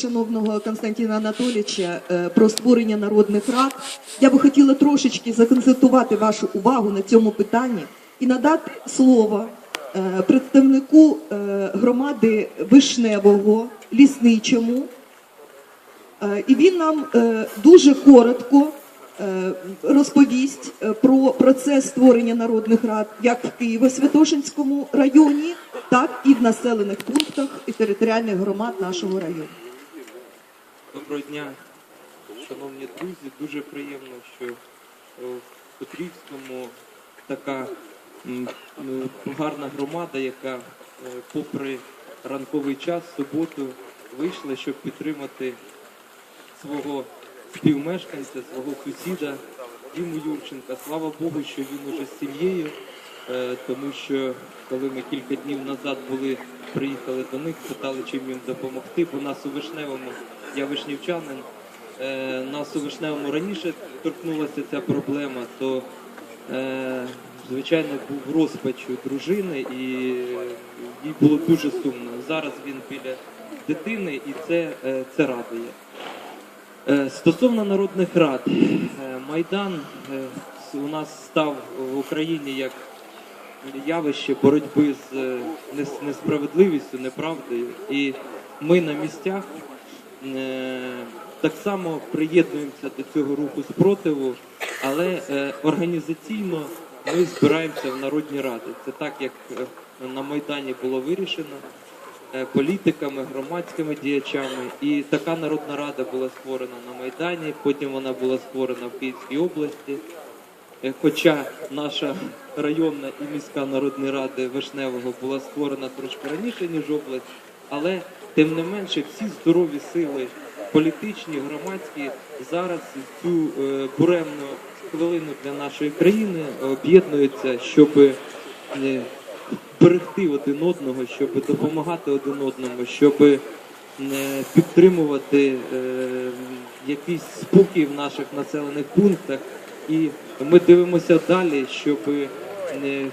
Шановного Константина Анатолійовича е, про створення народних рад, я би хотіла трошечки законцентрувати вашу увагу на цьому питанні і надати слово е, представнику е, громади Вишневого, лісничому. І він нам дуже коротко розповість про процес створення народних рад як в Києво-Святошинському районі, так і в населених пунктах і територіальних громад нашого району. Доброго дня, шановні друзі. Дуже приємно, що е, в Петрівському така гарна громада, яка е, попри ранковий час, суботу, вийшла, щоб підтримати свого співмешканця, свого сусіда Діму Юрченка. Слава Богу, що він уже з сім'єю, тому що коли ми кілька днів назад були, приїхали до них, питали, чим їм допомогти, бо нас у Вишневому, я вишнівчанин, е, нас у Вишневому раніше торкнулася ця проблема, то е, звичайно був розпач у дружини і е, їй було дуже сумно. Зараз він біля дитини і це, е, це радує. Е, Стосовно народних рад, е, Майдан е, у нас став в Україні як явище боротьби з е, несправедливістю, неправдою. І ми на місцях е, так само приєднуємося до цього руху спротиву, але е, організаційно ми збираємося в народні ради. Це так, як на Майдані було вирішено політиками, громадськими діячами. І така народна рада була створена на Майдані, потім вона була створена в Київській області. Е, Хоча наша районна і міська народні ради Вишневого була створена трошки раніше, ніж область, але тим не менше всі здорові сили політичні, громадські зараз цю е, буремну хвилину для нашої країни об'єднуються, щоб е, берегти один одного, щоб допомагати один одному, щоб підтримувати якийсь спокій в наших населених пунктах. І ми дивимося далі, щоб е,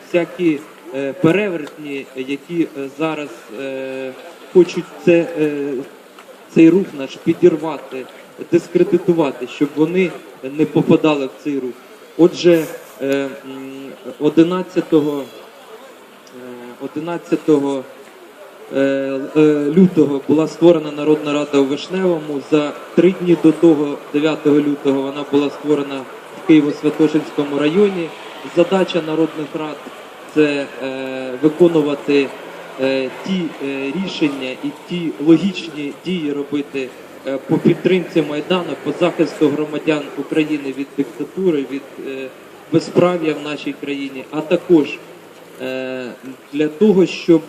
всякі е, перевертні, які е, зараз хочуть це, цей рух наш підірвати, дискредитувати, щоб вони не попадали в цей рух. Отже, е, 11 Е, 11 е, е, лютого була створена Народна Рада у Вишневому. За три дні до того, 9 лютого, вона була створена в Києво-Святошинському районі. Задача народних рад це е, виконувати е, ті е, рішення і ті логічні дії робити по підтримці Майдану, по захисту громадян України від диктатури, від безправ'я в нашій країні, а також для того, щоб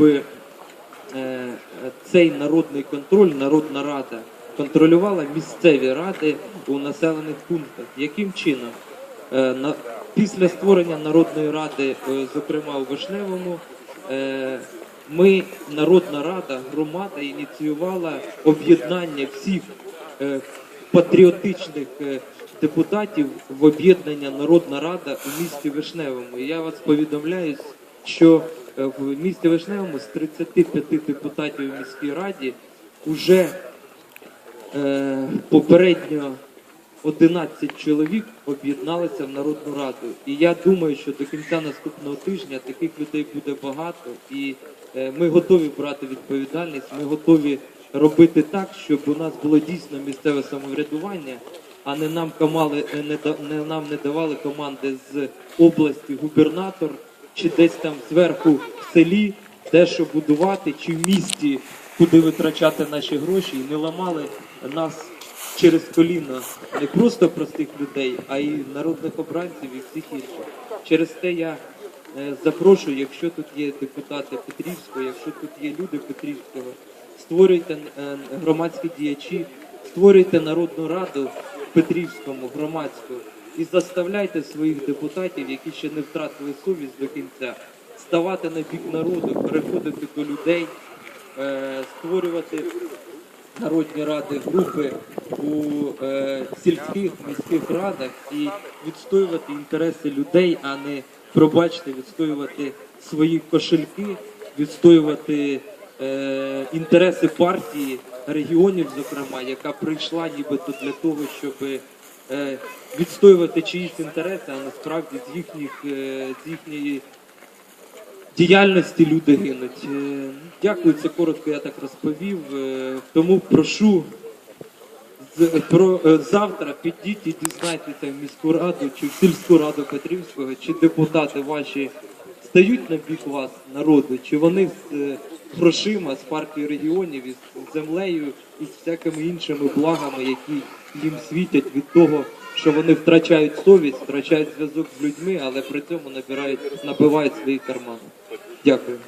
цей народний контроль, народна рада контролювала місцеві ради у населених пунктах. Яким чином? Е, Після створення народної ради, е, зокрема у Вишневому, е, ми, Народна Рада, громада ініціювала об'єднання всіх патріотичних депутатів в об'єднання Народна Рада у місті Вишневому. І я вас повідомляю, що в місті Вишневому з 35 депутатів у міській раді вже попередньо 11 чоловік об'єдналися в Народну Раду. І я думаю, що до кінця наступного тижня таких людей буде багато, і е, ми готові брати відповідальність, ми готові робити так, щоб у нас було дійсно місцеве самоврядування, а не нам комали, е, не, не нам не давали команди з області губернатор чи десь там зверху в селі, де що будувати, чи в місті, куди витрачати наші гроші, і не ламали нас через коліна не просто простих людей, а й народних обранців і всіх інших. Через те я е, запрошую, якщо тут є депутати Петрівського, якщо тут є люди Петрівського, створюйте е, громадські діячі, створюйте народну раду Петрівському, громадську, і заставляйте своїх депутатів, які ще не втратили совість до кінця, ставати на бік народу, переходити до людей, е, створювати народні ради, групи у е, сільських міських радах і відстоювати інтереси людей, а не пробачте, відстоювати свої кошельки, відстоювати е, інтереси партії регіонів, зокрема, яка прийшла нібито для того, щоб е, відстоювати чиїсь інтереси, а насправді з їхніх е, з їхньої діяльності люди гинуть. Е, Дякую, це коротко я так розповів. Е, Тому прошу про е, завтра підіть і дізнайтеся в міську раду чи в сільську раду Петрівського, чи депутати ваші стають на бік вас, народу, чи вони з грошима, з партією регіонів, із землею і з всякими іншими благами, які їм світять від того, що вони втрачають совість, втрачають зв'язок з людьми, але при цьому набирають, набивають свої кармани. Дякую.